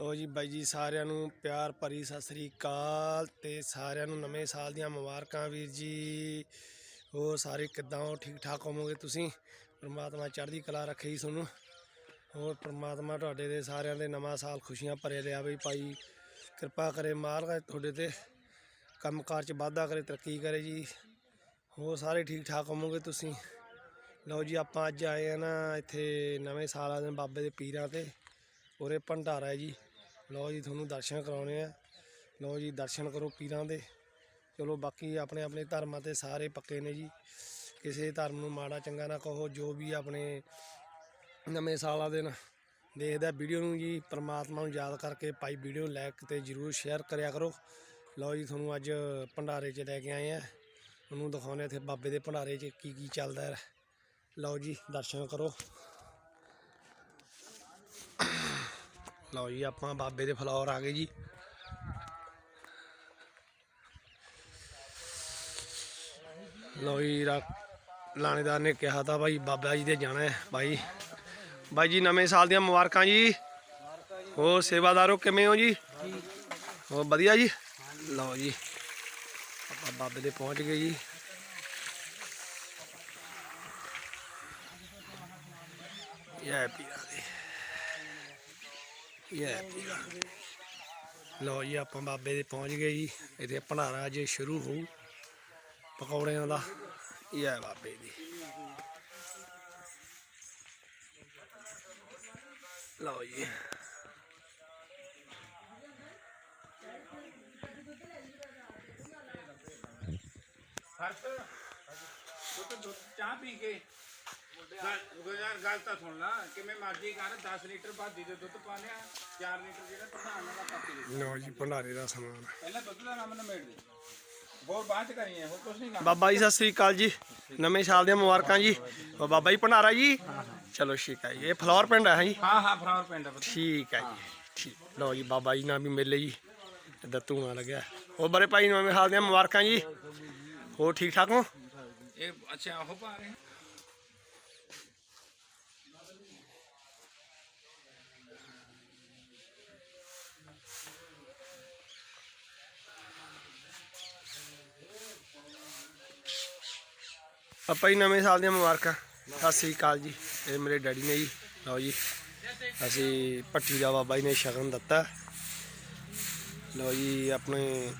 ਲੋ ਜੀ ਬਾਈ ਜੀ, ਸਾਰਿਆਂ ਨੂੰ ਪਿਆਰ ਭਰੀ ਸਤਿ ਸ੍ਰੀ ਅਕਾਲ ਤੇ ਸਾਰਿਆਂ ਨੂੰ ਨਵੇਂ ਸਾਲ ਦੀਆਂ ਮੁਬਾਰਕਾਂ ਵੀਰ ਜੀ। ਹੋਰ ਸਾਰੇ ਕਿੱਦਾਂ ਹੋ? ਠੀਕ ਠਾਕ ਹੋਵੋਗੇ ਤੁਸੀਂ? ਪ੍ਰਮਾਤਮਾ ਚੜ੍ਹਦੀ ਕਲਾ ਰੱਖੇ ਜੀ ਤੁਹਾਨੂੰ। ਹੋਰ ਪ੍ਰਮਾਤਮਾ ਤੁਹਾਡੇ ਦੇ ਸਾਰਿਆਂ ਦੇ ਨਵਾਂ ਸਾਲ ਖੁਸ਼ੀਆਂ ਭਰੇ ਲਿਆ ਬਈ ਭਾਈ। ਕਿਰਪਾ ਕਰੇ ਮਹਾਰਾਜ ਤੁਹਾਡੇ ਤੇ, ਕੰਮਕਾਰ ਚ ਵਾਧਾ ਕਰੇ, ਤਰੱਕੀ ਕਰੇ ਜੀ। ਹੋਰ ਸਾਰੇ ਠੀਕ ਠਾਕ ਹੋਵੋਗੇ ਤੁਸੀਂ? ਲਓ ਜੀ, ਆਪਾਂ ਅੱਜ ਆਏ ਆ ਨਾ ਇੱਥੇ ਨਵੇਂ ਸਾਲ ਵਾਲੇ ਦਿਨ ਬਾਬੇ ਦੇ ਪੀਰਾਂ ਤੇ, ਉਰੇ ਭੰਡਾਰਾ ਜੀ। ਲਓ ਜੀ, ਤੁਹਾਨੂੰ ਦਰਸ਼ਨ ਕਰਾਉਣੇ ਆ। ਲਓ ਜੀ, ਦਰਸ਼ਨ ਕਰੋ ਪੀਰਾਂ ਦੇ। ਚਲੋ, ਬਾਕੀ ਆਪਣੇ ਆਪਣੇ ਧਰਮਾਂ ਤੇ ਸਾਰੇ ਪੱਕੇ ਨੇ ਜੀ। ਕਿਸੇ ਧਰਮ ਨੂੰ ਮਾੜਾ ਚੰਗਾ ਨਾ ਕਹੋ, ਜੋ ਵੀ ਆਪਣੇ ਨਵੇਂ ਸਾਲਾਂ ਦੇ ਦਿਨ ਦੇਖਦਾ ਵੀਡੀਓ ਨੂੰ ਜੀ, ਪ੍ਰਮਾਤਮਾ ਨੂੰ ਯਾਦ ਕਰਕੇ ਪਾਈ ਵੀਡੀਓ ਲਾਈਕ ਤੇ ਜਰੂਰ ਸ਼ੇਅਰ ਕਰਿਆ ਕਰੋ। ਲਓ ਜੀ, ਤੁਹਾਨੂੰ ਅੱਜ ਭੰਡਾਰੇ 'ਚ ਲੈ ਕੇ ਆਏ ਆ। ਉਹਨੂੰ ਦਿਖਾਉਂਦੇ ਇੱਥੇ ਬਾਬੇ ਦੇ ਭੰਡਾਰੇ 'ਚ ਕੀ ਕੀ ਚੱਲਦਾ ਲਓ ਜੀ, ਦਰਸ਼ਨ ਕਰੋ। ਲਓ ਜੀ, ਆਪਾਂ ਬਾਬੇ ਦੇ ਫਲੋਰ ਆ ਗਏ ਜੀ। ਲਓ ਜੀ ਲਾਣੇਦਾਰ ਨੇ ਕਿਹਾ ਤਾਂ ਭਾਈ ਬਾਬਾ ਜੀ ਦੇ ਜਾਣਾ ਹੈ ਭਾਈ ਬਾਈ ਜੀ, ਨਵੇਂ ਸਾਲ ਦੀਆਂ ਮੁਬਾਰਕਾਂ ਜੀ। ਹੋਰ ਸੇਵਾਦਾਰੋ ਕਿਵੇਂ ਹੋ ਜੀ? ਹੋਰ ਵਧੀਆ ਜੀ? ਲਓ ਜੀ, ਆਪਾਂ ਬਾਬੇ ਦੇ ਪਹੁੰਚ ਗਏ ਜੀ। ਇਹ ਪੀਰਾਂ ਦੇ ਇਹ ਪੀਰਾਂ ਲਓ ਜੀ, ਆਪਾਂ ਬਾਬੇ ਦੇ ਪਹੁੰਚ ਗਏ ਜੀ। ਇੱਥੇ ਭੰਡਾਰਾ ਅੱਜ ਸ਼ੁਰੂ ਹੋਊ। ਪਕੌੜਿਆਂ ਦਾ। ਇਹ ਹੈ ਬਾਬੇ ਦੀ। ਲਓ ਜੀ। ਫ਼ਰਕ ਦੁੱਧ, ਚਾਹ ਪੀ ਕੇ ਗੱਲ ਗੁਜ਼ਾਰ ਗੱਲ ਤਾਂ ਸੁਣ ਲਾ ਕਿਵੇਂ ਮਰਜ਼ੀ ਕਰ 10 ਲੀਟਰ ਬਾਦੀ ਦੇ ਦੁੱਧ ਪਾ ਲਿਆ 4 ਲੀਟਰ ਜਿਹੜਾ ਪ੍ਰਧਾਨ ਦਾ ਕਾਪੀ ਦੇ ਲਓ ਜੀ ਭੰਡਾਰੇ ਦਾ ਸਮਾਨ। ਪਹਿਲਾਂ ਦੁੱਧ ਦਾ ਨਾਮ ਨਮੇੜ ਦੇ। ਬਹੁਤ ਬਾਅਦ ਚ ਕਰੀਏ ਹੋਰ ਕੁਝ ਨਹੀਂ ਕਰਨਾ। ਬਾਬਾ ਜੀ ਸਤਿ ਸ੍ਰੀ ਅਕਾਲ ਜੀ। ਨਵੇਂ ਸਾਲ ਦੀਆਂ ਮੁਬਾਰਕਾਂ ਜੀ। ਬਾਬਾ ਜੀ ਭੰਡਾਰਾ ਜੀ। ਚਲੋ ਠੀਕ ਹੈ ਜੀ ਇਹ ਫਲੋਰ ਪਿੰਡ ਹੈ ਜੀ? ਹਾਂ ਹਾਂ ਫਰਾਵਰ ਪਿੰਡ ਆ ਪੁੱਤ। ਠੀਕ ਹੈ ਜੀ ਠੀਕ। ਲਓ ਜੀ ਬਾਬਾ ਜੀ ਨਾਲ ਵੀ ਮਿਲੇ ਜੀ। ਇੱਦਾਂ ਧੂਣਾ ਲੱਗਿਆ। ਉਹ ਬੜੇ ਭਾਈ ਨਵੇਂ ਸਾਲ ਦੀਆਂ ਮੁਬਾਰਕਾਂ ਜੀ। ਹੋਰ ਠੀਕ ਠਾਕ ਹੋ? ਇਹ ਅੱਛਾ ਉਹ ਪਾ ਰਹੇ ਆਪਾਂ ਜੀ ਨਵੇਂ ਸਾਲ ਦੀਆਂ ਮੁਬਾਰਕਾਂ। ਸਤਿ ਸ੍ਰੀ ਅਕਾਲ ਜੀ। ਇਹ ਮੇਰੇ ਡੈਡੀ ਨੇ ਜੀ। ਲਓ ਜੀ। ਅਸੀਂ ਪੱਠੀ ਦਾ ਬਾਬਾ ਜੀ ਨੇ ਸ਼ਗਨ ਦਿੱਤਾ। ਲਓ ਜੀ, ਆਪਣੇ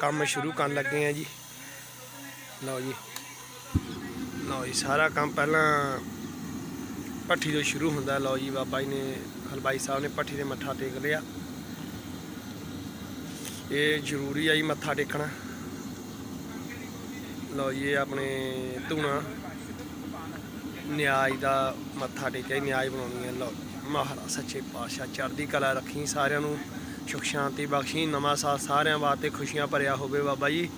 ਕੰਮ ਸ਼ੁਰੂ ਕਰਨ ਲੱਗੇ ਆ ਜੀ। ਲਓ ਜੀ। ਲਓ ਜੀ, ਸਾਰਾ ਕੰਮ ਪਹਿਲਾਂ ਪੱਠੀ ਤੋਂ ਸ਼ੁਰੂ ਹੁੰਦਾ। ਲਓ ਜੀ, ਬਾਬਾ ਜੀ ਨੇ, ਹਲਵਾਈ ਸਾਹਿਬ ਨੇ ਪੱਠੀ ਦੇ ਮੱਥਾ ਟੇਕ ਲਿਆ। ਇਹ ਜ਼ਰੂਰੀ ਆ ਜੀ ਮੱਥਾ ਟੇਕਣਾ। ਲਓ ਜੀ ਆਪਣੇ ਧੂਣਾ। ਨਿਆਜ ਦਾ ਮੱਥਾ ਟੇਕਿਆ ਨਿਆਜ ਬਣਾਉਣੀ ਹੈ। ਲਓ, ਮਹਾਰਾਜ ਸੱਚੇ ਪਾਤਸ਼ਾਹ, ਚੜ੍ਹਦੀ ਕਲਾ ਰੱਖੀ ਸਾਰਿਆਂ ਨੂੰ। ਸੁਖ ਸ਼ਾਂਤੀ ਬਖਸ਼ੀ, ਨਵਾਂ ਸਾਲ ਸਾਰਿਆਂ ਵਾਸਤੇ ਖੁਸ਼ੀਆਂ ਭਰਿਆ ਹੋਵੇ ਬਾਬਾ ਜੀ।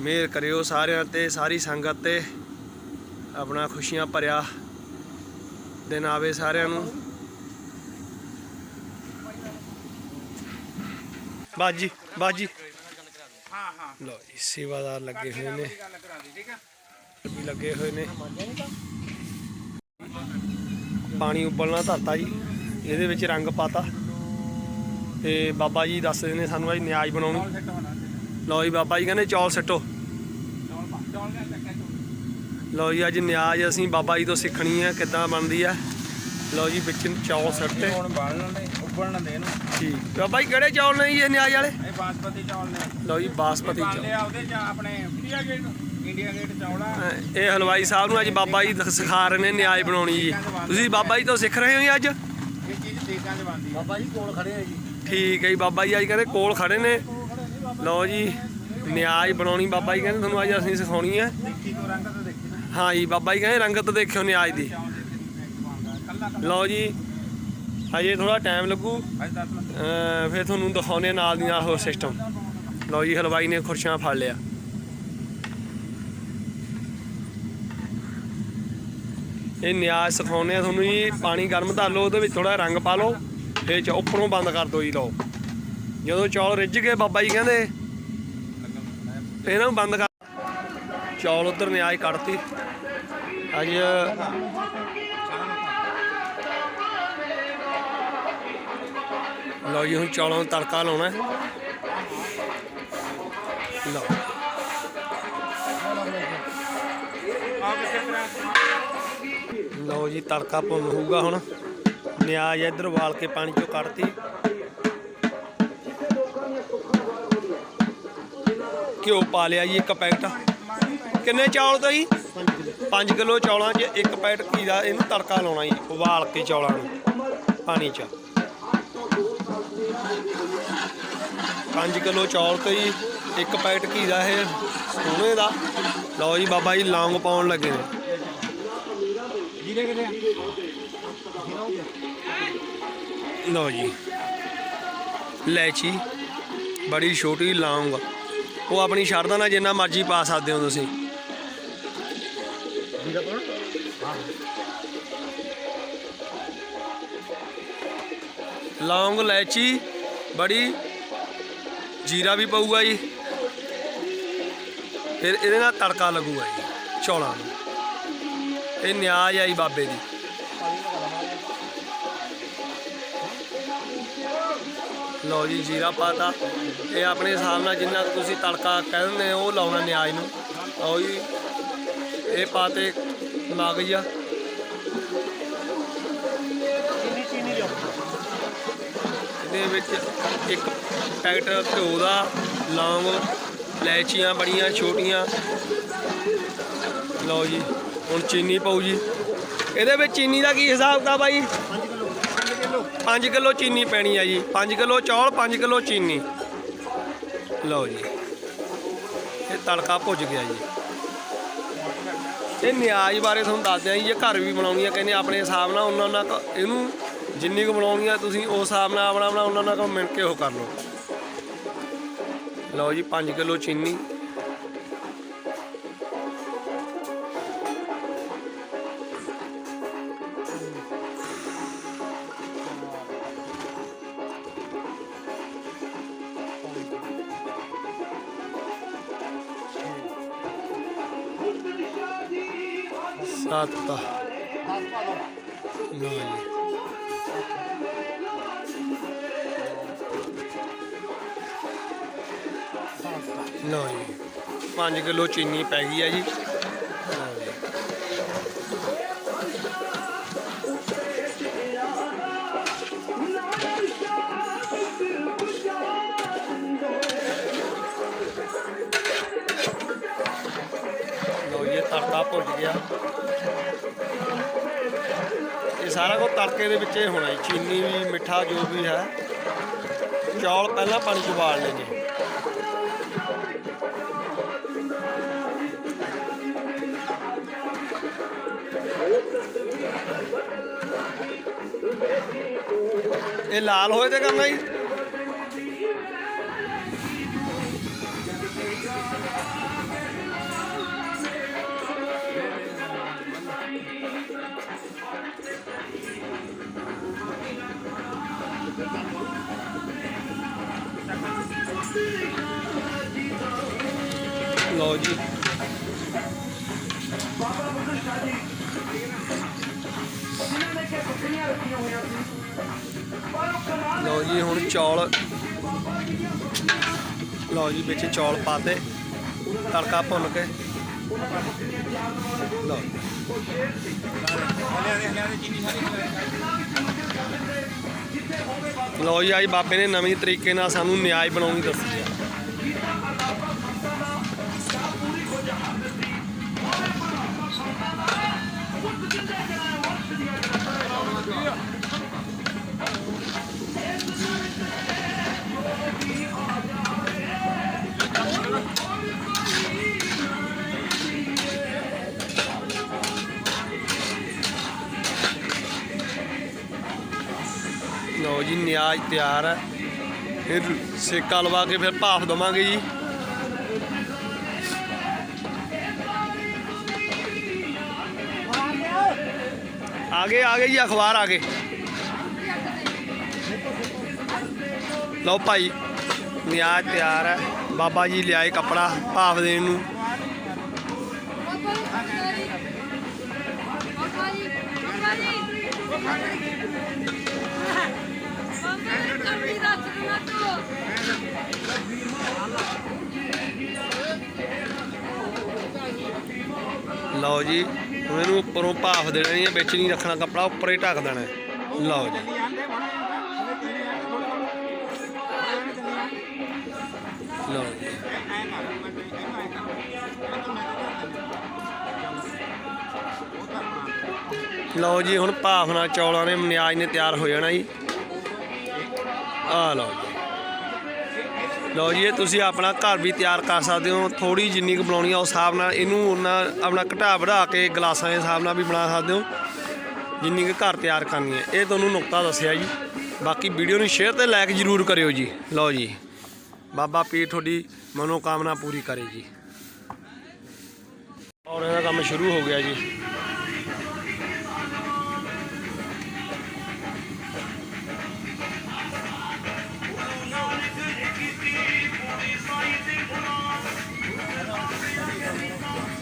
ਮਿਹਰ ਕਰਿਓ ਸਾਰਿਆਂ ਤੇ, ਸਾਰੀ ਸੰਗਤ ਤੇ। ਆਪਣਾ ਖੁਸ਼ੀਆਂ ਭਰਿਆ ਦਿਨ ਆਵੇ ਸਾਰਿਆਂ ਨੂੰ। ਬਾਜੀ ਬਾਜੀ। ਹਾਂ ਹਾਂ ਲਓ ਜੀ ਸੇਵਾਦਾਰ ਲੱਗੇ ਹੋਏ ਨੇ। ਇਹ ਗੱਲ ਕਰਾ ਦੀ ਠੀਕ ਆ? ਵੀ ਲੱਗੇ ਹੋਏ ਨੇ। ਪਾਣੀ ਉਬਲਣਾ ਧਰਤਾ ਜੀ ਇਹਦੇ ਵਿੱਚ ਰੰਗ ਪਾਤਾ। ਤੇ ਬਾਬਾ ਜੀ ਦੱਸਦੇ ਨੇ ਸਾਨੂੰ ਅੱਜ ਨਿਆਜ ਬਣਾਉਣੀ। ਲਓ ਜੀ ਬਾਬਾ ਜੀ ਕਹਿੰਦੇ ਚੌਲ ਸੱਟੋ। ਲਓ ਜੀ ਅੱਜ ਨਿਆਜ ਅਸੀਂ ਬਾਬਾ ਜੀ ਤੋਂ ਸਿੱਖਣੀ ਹੈ ਕਿੱਦਾਂ ਬਣਦੀ ਹੈ ਲਓ ਜੀ ਵਿੱਚ ਚੌਲ ਸੱਟੇ। ਹੁਣ ਠੀਕ। ਬਾਬਾ ਜੀ ਕਿਹੜੇ ਚੌਲ ਨੇ ਜੀ ਇਹ ਨਿਆਜ ਵਾਲੇ? ਇਹ ਬਾਸਪਤੀ ਚੌਲ ਨੇ। ਲਓ ਜੀ ਬਾਸਮਤੀ ਪਾ ਚੌਲ। ਲਿਆ ਉਹਦੇ ਚ ਆਪਣੇ ਇੰਡੀਆ ਗੇਟ ਇੰਡੀਆ ਗੇਟ ਚੌਲਾ ਅਹ ਇਹ ਹਲਵਾਈ ਸਾਹਿਬ ਨੂੰ ਅੱਜ ਬਾਬਾ ਜੀ ਦ- ਸਿਖਾ ਰਹੇ ਨੇ ਨਿਆਜ ਬਣਾਉਣੀ ਜੀ। ਤੁਸੀਂ ਬਾਬਾ ਜੀ ਤੋਂ ਸਿੱਖ ਰਹੇ ਹੋ ਜੀ ਅੱਜ? ਇਹ ਚੀਜ਼ ਦੇਗਾਂ ਚ ਬਣਦੀ ਆ। ਬਾਬਾ ਜੀ ਕੋਲ ਖੜੇ ਆ ਜੀ। ਠੀਕ ਹੈ ਜੀ ਬਾਬਾ ਜੀ ਅੱਜ ਕਹਿੰਦੇ ਕੋਲ ਖੜੇ ਨੇ। ਲਓ ਜੀ ਨਿਆਜ ਬਣਾਉਣੀ ਬਾਬਾ ਜੀ ਕਹਿੰਦੇ ਤੁਹਾਨੂੰ ਅੱਜ ਅਸੀਂ ਸਿਖਾਉਣੀ ਹੈ ਦੇਖੀ ਤੋਂ ਰੰਗ ਤਾਂ ਦੇਖੀ ਨਾ। ਹਾਂ ਜੀ ਬਾਬਾ ਜੀ ਕਹਿੰਦੇ ਰੰਗਤ ਦੇਖਿਓ ਨਿਆਜ ਦੀ। ਲਓ ਜੀ ਹਜੇ ਥੋੜਾ ਟਾਈਮ ਲੱਗੂ। ਅੱਜ 10 ਮਿੰਟ। ਅਮ ਫਿਰ ਤੁਹਾਨੂੰ ਦਿਖਾਉਣੇ ਨਾਲ ਦੀ ਨਾਲ ਉਹ ਸਿਸਟਮ ਲਓ ਜੀ ਹਲਵਾਈ ਨੇ ਖੁਰਸ਼ੀਆਂ ਫੜ ਲਿਆ। ਇਹ ਨਿਆਜ਼ ਸਿਖਾਉਂਦੇ ਆ ਤੁਹਾਨੂੰ ਜੀ ਪਾਣੀ ਗਰਮ ਧਰ ਲਓ ਉਹਦੇ ਵਿੱਚ ਥੋੜਾ ਰੰਗ ਪਾ ਲਓ ਫਿਰ ਚ ਉੱਪਰੋਂ ਬੰਦ ਕਰ ਦਿਓ ਜੀ ਲਓ। ਜਦੋਂ ਚੌਲ ਰਿੱਝ ਗਏ ਬਾਬਾ ਜੀ ਕਹਿੰਦੇ ਇਹਨਾਂ ਨੂੰ ਬੰਦ ਕਰ ਚੌਲ ਉਧਰ ਨਿਆਜ਼ ਕੱਢਤੀ। ਅੱਜ ਲਓ ਜੀ, ਹੁਣ ਚੌਲਾਂ ਨੂੰ ਤੜਕਾ ਲਾਉਣਾ ਲਓ। ਲਓ ਜੀ, ਤੜਕਾ ਭੁੰਨ ਹੋਊਗਾ ਹੁਣ। ਨਿਆਜ਼ ਇੱਧਰ ਵਾਲ ਕੇ ਪਾਣੀ ਚੋਂ ਕੱਢਤੀ। ਘਿਓ ਪਾ ਲਿਆ ਜੀ, ਇੱਕ ਪੈਕਟ। ਕਿੰਨੇ ਚੌਲ ਤੋਂ ਜੀ 5 ਕਿਲੋ ਚੌਲਾਂ 'ਚ ਇੱਕ ਪੈਕਟ ਘੀ ਦਾ, ਇਹਨੂੰ ਤੜਕਾ ਲਾਉਣਾ ਜੀ, ਉਬਾਲ ਕੇ ਚੌਲਾਂ ਨੂੰ, ਪਾਣੀ 'ਚ। 5 ਕਿਲੋ ਚੌਲ ਤੋਂ ਜੀ, ਇੱਕ ਪੈਕਟ ਘੀ ਦਾ ਇਹ ਸੋਨੇ ਦਾ। ਲਓ ਜੀ ਬਾਬਾ ਜੀ, ਲੌਂਗ ਪਾਉਣ ਲੱਗੇ ਨੇ। ਜੀਰੇ ਕਿਤੇ ਲਓ ਜੀ, ਲੈਚੀ, ਬੜੀ ਛੋਟੀ ਲੌਂਗ। ਉਹ ਆਪਣੀ ਸ਼ਰਧਾ ਨਾਲ ਜਿੰਨਾ ਮਰਜ਼ੀ ਪਾ ਸਕਦੇ ਹੋ ਤੁਸੀਂ। ਜੀਰਾ ਪਾਉਣ ਲੌਂਗ, ਲੈਚੀ, ਬੜੀ ਜੀਰਾ ਵੀ ਪਊਗਾ ਜੀ। ਫਿਰ ਇਹਦੇ ਨਾਲ ਤੜਕਾ ਲੱਗੂਗਾ ਜੀ, ਚੌਲਾਂ ਨੂੰ। ਇਹ ਨਿਆਜ਼ ਆਈ ਬਾਬੇ ਦੀ। ਲਓ ਜੀ, ਜੀਰਾ ਪਾਤਾ। ਇਹ ਆਪਣੇ ਹਿਸਾਬ ਨਾਲ ਜਿੰਨਾ ਤੁਸੀਂ ਤੜਕਾ ਕਹਿ ਦਿੰਦੇ ਹੋ, ਉਹ ਲਾਉਣਾ ਨਿਆਜ਼ ਨੂੰ। ਲਓ ਜੀ, ਇਹ ਪਾਤੇ ਮਗਜ ਇਹਦੇ ਵਿੱਚ ਇੱਕ ਪੈਕਟ ਘਿਓ ਦਾ ਲੌਂਗ ਲੈਚੀਆਂ ਬੜੀਆਂ, ਛੋਟੀਆਂ। ਲਓ ਜੀ, ਹੁਣ ਚੀਨੀ ਪਾਉ ਜੀ। ਇਹਦੇ ਵਿੱਚ ਚੀਨੀ ਦਾ ਕੀ ਹਿਸਾਬ ਦਾ ਬਾਈ 5 ਕਿਲੋ ਚੀਨੀ ਪੈਣੀ ਆ ਜੀ। 5 ਕਿਲੋ ਚੌਲ 5 ਕਿਲੋ ਚੀਨੀ। ਲਓ ਜੀ। ਇਹ ਤੜਕਾ ਭੁੱਜ ਗਿਆ ਜੀ। ਇਹ ਨਿਆਜ਼ ਬਾਰੇ ਤੁਹਾਨੂੰ ਦੱਸਦੇ ਆ ਜੀ, ਇਹ ਘਰ ਵੀ ਬਣਾਉਣੀ ਆ, ਕਹਿੰਦੇ ਆਪਣੇ ਹਿਸਾਬ ਨਾਲ ਉਹਨਾਂ ਨਾਲ ਇਹਨੂੰ ਜਿੰਨੀ ਕੁ ਬਣਾਉਣੀ ਆ ਤੁਸੀਂ ਉਸ ਹਿਸਾਬ ਨਾਲ ਆਪਣਾ ਆਪਣਾ ਉਹਨਾਂ ਨਾਲ ਮਿਲ ਕੇ ਉਹ ਕਰ ਲਓ। ਲਓ ਜੀ 5 ਕਿਲੋ ਚੀਨੀ। ਸੱਤ। ਲਓ ਜੀ। ਲਓ ਜੀ 5 ਕਿਲੋ ਚੀਨੀ ਪੈ ਗਈ ਹੈ ਜੀ। ਲਓ ਤੜਕਾ ਭੁੱਜ ਗਿਆ। ਇਹ ਸਾਰਾ ਕੁਝ ਤੜਕੇ ਦੇ ਵਿੱਚ ਹੀ ਹੋਣਾ ਜੀ। ਚੀਨੀ ਵੀ, ਮਿੱਠਾ ਜੋ ਵੀ ਹੈ, ਚੌਲ ਪਹਿਲਾਂ ਪਾਣੀ 'ਚ ਉਬਾਲ ਲੈਣੇ ਇਹ ਲਾਲ ਹੋਏ ਤੇ ਕਰਨਾ ਜੀ। ਲਓ ਜੀ। ਚੌਲ। ਲਓ ਜੀ, ਵਿੱਚ ਚੌਲ ਪਾਤੇ। ਤੜਕਾ ਭੁੰਨ ਕੇ। ਲਓ। ਹਲਿਆ ਦੇ ਹਲਿਆ ਲਓ ਜੀ ਅੱਜ ਬਾਬੇ ਨੇ ਨਵੇਂ ਤਰੀਕੇ ਨਾਲ ਸਾਨੂੰ ਨਿਆਜ਼ ਬਣਾਉਣੀ ਦੱਸੀ ਹੈ ਲਓ ਜੀ ਨਿਆਜ਼ ਤਿਆਰ ਹੈ ਫਿਰ ਸੇਕਾ ਲਵਾ ਕੇ ਫਿਰ ਭਾਫ ਦਵਾਂਗੇ ਜੀ। ਆਗੇ ਆਗੇ ਜੀ ਅਖਬਾਰ ਆਗੇ ਲਓ ਭਾਈ ਨਿਆਜ਼ ਤਿਆਰ ਹੈ ਬਾਬਾ ਜੀ ਲਿਆਏ ਕੱਪੜਾ ਭਾਫ ਦੇਣ ਨੂੰ। Mama, ਲਓ ਜੀ। ਹੁਣ ਇਹਨੂੰ ਉੱਪਰੋਂ ਭਾਫ ਦੇਣਾ ਹੈ, ਵਿੱਚ ਨਹੀਂ ਰੱਖਣਾ ਕੱਪੜਾ, ਉੱਪਰ ਹੀ ਢੱਕ ਦੇਣਾ ਲਓ ਜੀ। ਲਓ ਜੀ। ਲਓ ਜੀ, ਹੁਣ ਭਾਫ ਨਾਲ ਚੌਲਾਂ ਨੇ ਮਨਿਆਜ ਨੇ ਤਿਆਰ ਹੋ ਜਾਣਾ ਜੀ। ਆ ਲਓ ਜੀ। ਲਓ ਜੀ, ਇਹ ਤੁਸੀਂ ਆਪਣਾ ਘਰ ਵੀ ਤਿਆਰ ਕਰ ਸਕਦੇ ਹੋ। ਥੋੜੀ ਜਿੰਨੀ ਕੁ ਬਣਾਉਣੀ ਆ, ਉਸ ਹਿਸਾਬ ਨਾਲ ਇਹਨੂੰ ਉਹਨਾਂ ਆਪਣਾ ਘਟਾ ਵਧਾ ਕੇ ਗਲਾਸਾਂ ਦੇ ਹਿਸਾਬ ਨਾਲ ਵੀ ਬਣਾ ਸਕਦੇ ਹੋ। ਜਿੰਨੀ ਕੁ ਘਰ ਤਿਆਰ ਕਰਨੀ ਹੈ। ਇਹ ਤੁਹਾਨੂੰ ਨੁਕਤਾ ਦੱਸਿਆ ਜੀ। ਬਾਕੀ ਵੀਡੀਓ ਨੂੰ ਸ਼ੇਅਰ ਤੇ ਲਾਈਕ ਜ਼ਰੂਰ ਕਰਿਓ ਜੀ। ਲਓ ਜੀ। ਬਾਬਾ ਪੀਰ ਤੁਹਾਡੀ ਮਨੋਕਾਮਨਾ ਪੂਰੀ ਕਰੇ ਜੀ। ਔਰ ਇਹਦਾ ਕੰਮ ਸ਼ੁਰੂ ਹੋ ਗਿਆ ਜੀ।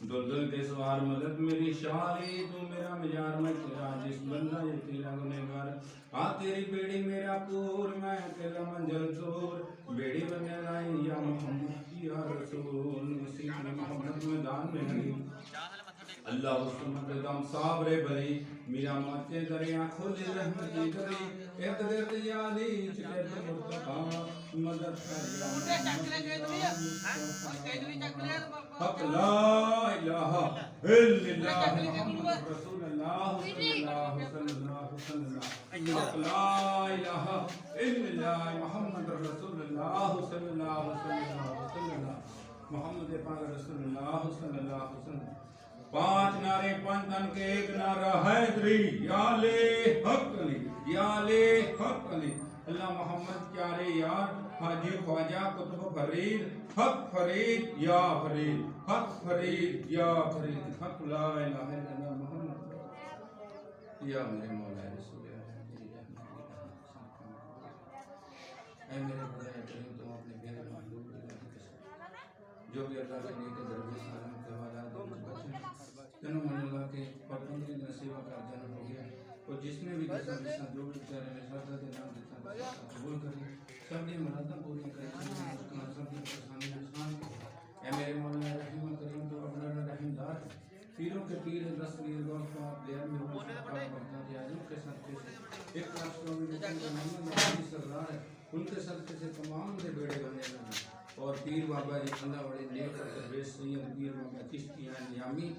دلدل کے سوار مدد میری شاری تو میرا مجار میں تیرا جس بندہ یہ تیرا گنہگار۔ آ، تیری بیڑی میرا پور، میں تیرا منجل چور بیڑی بنے لائی یا محمد کی رسول۔ مسیح محمد میدان میں ہری अल्लाह सुन्नत दम साबरे भरी मेरा माचे दरिया खुद रहमती करी इर्द गिर्द याली चिकट मुर्तबा मदद कर या हक ला इलाहा इल्लल्लाह मुहम्मद रसूलुल्लाह सल्लल्लाहु सल्लल्लाहु सल्लल्लाहु हक ला इलाहा इल्लल्लाह मुहम्मद रसूलुल्लाह सल्लल्लाहु सल्लल्लाहु सल्लल्लाहु मोहम्मद पाक रसूलुल्लाह सल्लल्लाहु پانچ نعرے پانچ کے ایک نعرہ حیدری یا لے حق علی یا لے حق علی اللہ محمد کیا رے یار حاجی خواجہ قطب فرید حق فرید یا فرید حق فرید یا فرید حق لا الہ الا اللہ محمد یا میرے مولا رسول اے میرے خدا کریم تم اپنے غیر محبوب جو بھی اللہ کے نیک درگزر جنم اللہ کے پابندی نصیبہ کا جنم ہو گیا اور جس نے بھی قسم کے جو بھی بیچارے نے سادہ کے نام دیتا قبول کریں سب نے مرادہ پوری کریں سب نے پریشانی نقصان اے میرے مولانا رحیم کریم تو مولانا رحیم دار پیروں کے پیر دس میر گول خواب دیر میں ہو سکتا بڑھتا دیا ان کے صدقے سے ایک راستوں میں نظام سردار ہے ان کے صدقے سے تمام دے بیڑے بنے گئے اور پیر بابا جی اللہ بڑے نیک اور درویش سید پیر بابا چشتی نیامی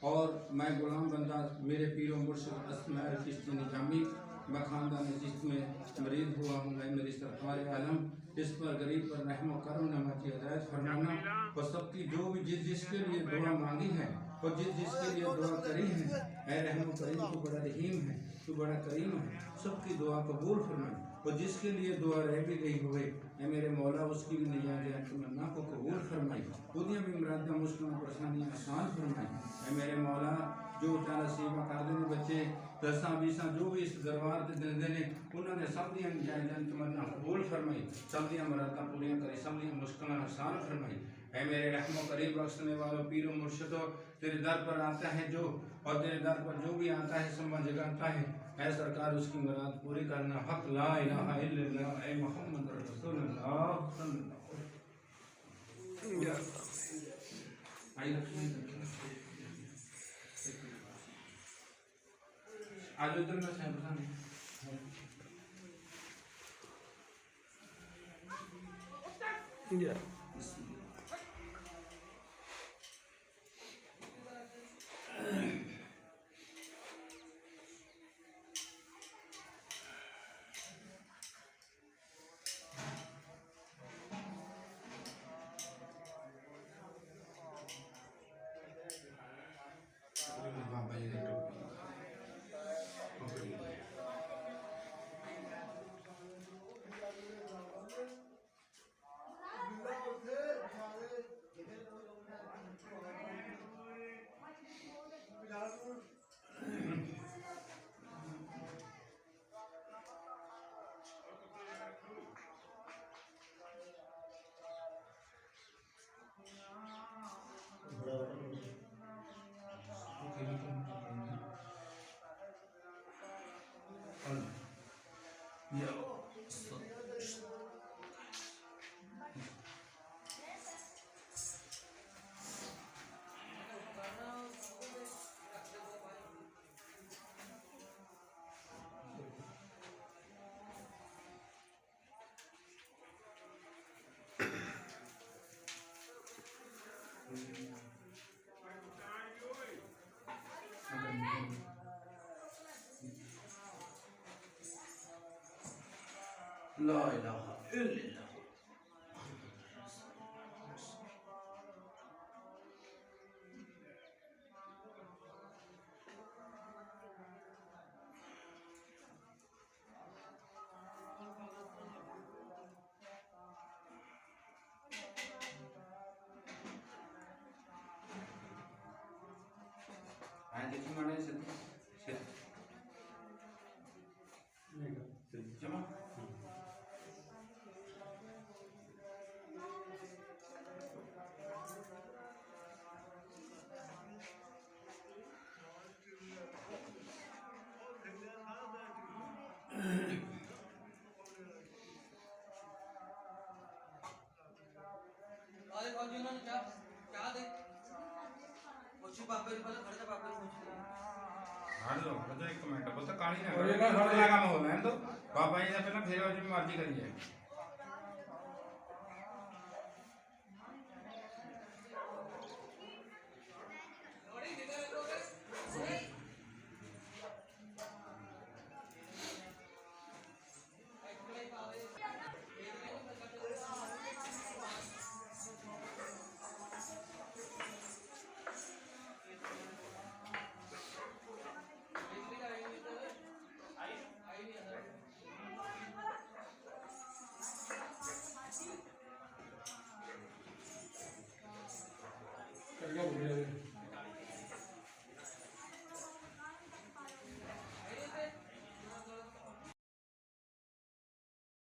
اور میں غلام بندہ، میرے پیر و مرشد اسماعیل چشتی نیامی میں خاندان جس میں مریض ہوا ہوں، میں میری سرکار عالم۔ اس پر غریب پر رحم و کرم نما کی ہدایت فرمانا۔ اور سب کی جو بھی جس جس کے لیے دعا مانگی ہے، اور جس جس کے لیے دعا کری ہے، اے رحم و کریم، تو بڑا رحیم ہے، تو بڑا کریم ہے۔ سب کی دعا قبول فرمائے اور جس کے لیے دعا رہ بھی گئی ہوئے اے میرے مولا، اس کی بھی نیاد تمنا کو قبول فرمائی۔ دنیا بھی مرادہ مشکل پریشانی آسان فرمائی۔ اے میرے مولا، جو تعالیٰ سیوا کر دیں بچے، دساں، بیساں، جو بھی اس دربار سے دے نے انہوں نے سب دیا جائیدان تمنا قبول فرمائی۔ سب دیا مرادہ پوریاں کری، سب دیا مشکل آسان فرمائی۔ اے میرے رحم و قریب بخشنے والو، پیر و مرشدوں تیرے در پر آتا ہے جو، اور تیرے در پر جو بھی آتا ہے سمجھ جگاتا ہے۔ اے سرکار، اس کی مراد پوری کرنا حق، لا الہ الا اللہ، اے محمد رسول اللہ، صلی اللہ علیہ وسلم۔ آئی رکھنے آج ادھر میں صاحب سامنے Yeah. ਲਾ ਇਲਾਹਾ ਇল্ਲਾਹ ਐਂ ਦੇਖੀ ਮਾੜੇ ਸਿੱਧੇ ਸਿੱਧੇ ਇੱਕ ਮਿੰਟ ਬਸ ਕਾਲੀ ਨਾ ਕਰੋ। ਥੋੜਾ ਜਿਹਾ ਕੰਮ ਹੋ ਲੈਣ ਦੋ। ਬਾਬਾ ਜੀ ਦਾ